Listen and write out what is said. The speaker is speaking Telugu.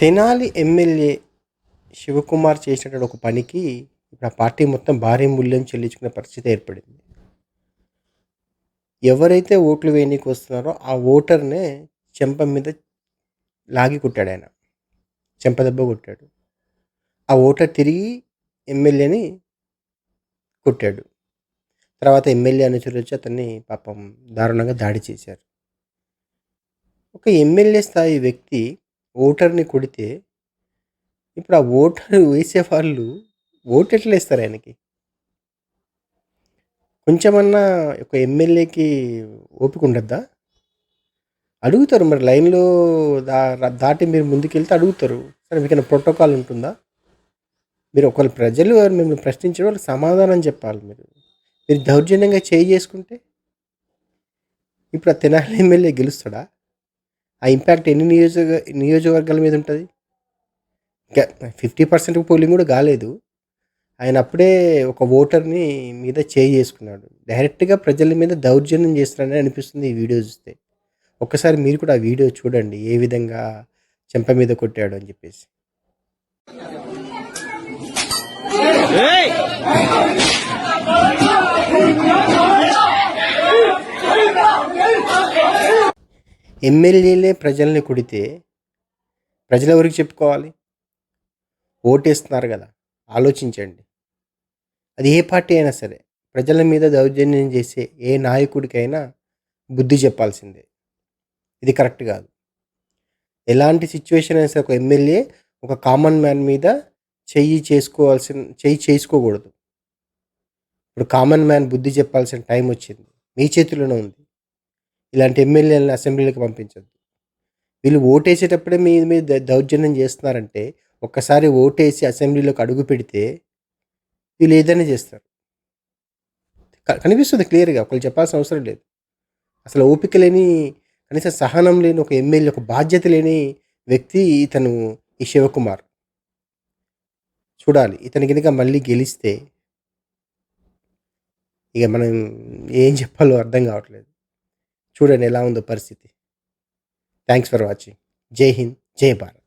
తెనాలి ఎమ్మెల్యే శివకుమార్ చేసినటువంటి ఒక పనికి ఇప్పుడు ఆ పార్టీ మొత్తం భారీ మూల్యం చెల్లించుకునే పరిస్థితి ఏర్పడింది. ఎవరైతే ఓట్లు వేయనీకి వస్తున్నారో ఆ ఓటర్నే చెంప మీద లాగి కొట్టాడు ఆయన. చెంప దెబ్బ కొట్టాడు. ఆ ఓటర్ తిరిగి ఎమ్మెల్యేని కొట్టాడు. తర్వాత ఎమ్మెల్యే అనుచరులు వచ్చి అతన్ని పాపం దారుణంగా దాడి చేశారు. ఒక ఎమ్మెల్యే స్థాయి వ్యక్తి ఓటర్ని కొడితే ఇప్పుడు ఆ ఓటర్ వేసే వాళ్ళు ఓటు ఎట్లా వేస్తారు ఆయనకి? కొంచెమన్నా ఒక ఎమ్మెల్యేకి ఓపిక ఉండద్దా? అడుగుతారు మరి లైన్లో దా దాటి మీరు ముందుకెళ్తే అడుగుతారు. సరే మీకు ప్రోటోకాల్ ఉంటుందా? మీరు ఒకళ్ళు ప్రజలు మిమ్మల్ని ప్రశ్నించడం వాళ్ళకి సమాధానం చెప్పాలి మీరు. మీరు దౌర్జన్యంగా చేయి చేసుకుంటే? ఇప్పుడు ఆ తెనాలి ఎమ్మెల్యే గెలుస్తాడా? ఆ ఇంపాక్ట్ ఎన్ని నియోజక నియోజకవర్గాల మీద ఉంటుంది? ఇంకా ఫిఫ్టీ పర్సెంట్ పోలింగ్ కూడా కాలేదు. ఆయన అప్పుడే ఒక ఓటర్ని మీద చేయి చేసుకున్నాడు. డైరెక్ట్గా ప్రజల మీద దౌర్జన్యం చేస్తున్నాడని అనిపిస్తుంది ఈ వీడియో చూస్తే. ఒక్కసారి మీరు కూడా ఆ వీడియో చూడండి. ఏ విధంగా చెంప మీద కొట్టాడు అని చెప్పేసి. ఎమ్మెల్యేలే ప్రజల్ని కొడితే ప్రజలు ఎవరికి చెప్పుకోవాలి? ఓటేస్తున్నారు కదా ఆలోచించండి. అది ఏ పార్టీ అయినా సరే ప్రజల మీద దౌర్జన్యం చేసే ఏ నాయకుడికైనా బుద్ధి చెప్పాల్సిందే. ఇది కరెక్ట్ కాదు. ఎలాంటి సిచ్యువేషన్ అయినా సరే ఒక ఎమ్మెల్యే ఒక కామన్ మ్యాన్ మీద చెయ్యి చేసుకోవాల్సిన చెయ్యి చేసుకోకూడదు. ఇప్పుడు కామన్ మ్యాన్ బుద్ధి చెప్పాల్సిన టైం వచ్చింది. మీ చేతిలోనే ఉంది. ఇలాంటి ఎమ్మెల్యేలను అసెంబ్లీలకు పంపించద్దు. వీళ్ళు ఓటేసేటప్పుడే మీ మీద దౌర్జన్యం చేస్తున్నారంటే ఒక్కసారి ఓటేసి అసెంబ్లీలోకి అడుగు పెడితే వీళ్ళు ఏదైనా చేస్తారు. కనిపిస్తుంది క్లియర్గా ఒకళ్ళు చెప్పాల్సిన అవసరం లేదు. అసలు ఓపిక లేని కనీసం సహనం లేని ఒక ఎమ్మెల్యే ఒక బాధ్యత లేని వ్యక్తి ఇతను ఈ శివకుమార్. చూడాలి ఇతని కనుక మళ్ళీ గెలిస్తే ఇక మనం ఏం చెప్పాలో అర్థం కావట్లేదు. చూడండి ఎలా ఉందో పరిస్థితి. థ్యాంక్స్ ఫర్ వాచింగ్ జై హింద్ జై భారత్